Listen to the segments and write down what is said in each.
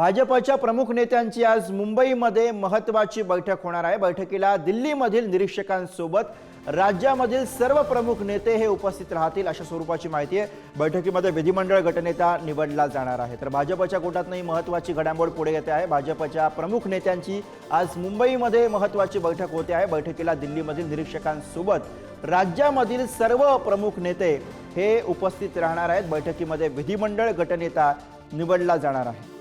भाजपच्या प्रमुख नेत्यांची आज मुंबईमध्ये महत्वाची बैठक होणार आहे. बैठकीला दिल्लीमधील निरीक्षकांसोबत राज्यामधील सर्व प्रमुख नेते हे उपस्थित राहतील अशा स्वरूपाची माहिती आहे. बैठकीमध्ये विधिमंडळ गटनेता निवडला जाणार आहे. तर भाजपच्या गोटातनंही महत्वाची घडामोड पुढे येते आहे. भाजपच्या प्रमुख नेत्यांची आज मुंबईमध्ये महत्वाची बैठक होते आहे. बैठकीला दिल्लीमधील निरीक्षकांसोबत राज्यामधील सर्व प्रमुख नेते हे उपस्थित राहणार आहेत. बैठकीमध्ये विधिमंडळ गटनेता निवडला जाणार आहे.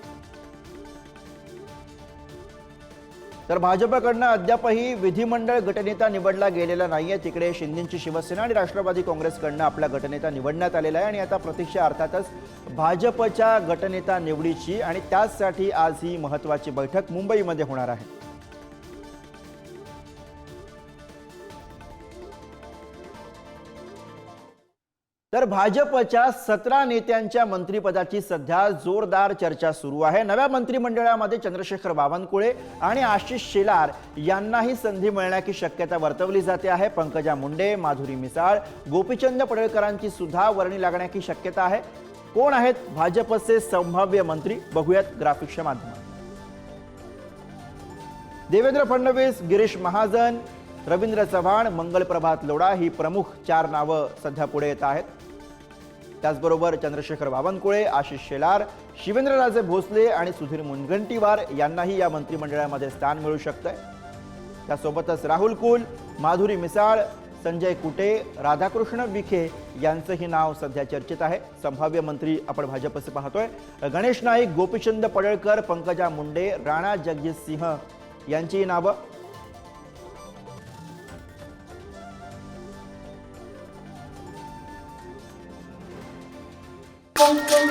तर भाजपकडनं अद्यापही विधिमंडळ गटनेता निवडला गेलेला नाहीये. तिकडे शिंदेची शिवसेना आणि राष्ट्रवादी काँग्रेसकडनं आपला गटनेता निवडण्यात आलेला आहे आणि आता प्रतीक्षा अर्थातच भाजपच्या गटनेता निवडीची आणि त्याचसाठी आज ही महत्वाची बैठक मुंबईमध्ये होणार आहे. तर भाजपच्या सतरा नेत्यांच्या मंत्रिपदाची सध्या जोरदार चर्चा सुरू आहे. नव्या मंत्रिमंडळामध्ये चंद्रशेखर बावनकुळे आणि आशिष शेलार यांनाही संधी मिळण्याची शक्यता वर्तवली जाते आहे. पंकजा मुंडे माधुरी मिसाळ गोपीचंद पडळकरांची सुद्धा वर्णी लागण्याची शक्यता आहे. कोण आहेत भाजपचे संभाव्य मंत्री? बघूयात ग्राफिक्सच्या माध्यमात देवेंद्र फडणवीस गिरीश महाजन रवींद्र चव्हाण मंगल प्रभात लोढा ही प्रमुख चार नावं सध्या पुढे येत आहेत. त्याचबरोबर चंद्रशेखर बावनकुळे आशिष शेलार शिवेंद्रराजे भोसले आणि सुधीर मुनगंटीवार यांनाही या मंत्रिमंडळामध्ये स्थान मिळू शकतंय. त्यासोबतच राहुल कुल माधुरी मिसाळ संजय कुटे राधाकृष्ण विखे यांचंही नाव सध्या चर्चेत आहे. संभाव्य मंत्री आपण भाजपचे पाहतोय. गणेश नाईक गोपीचंद पडळकर पंकजा मुंडे राणा जगजित सिंह यांचीही नावं Thank you.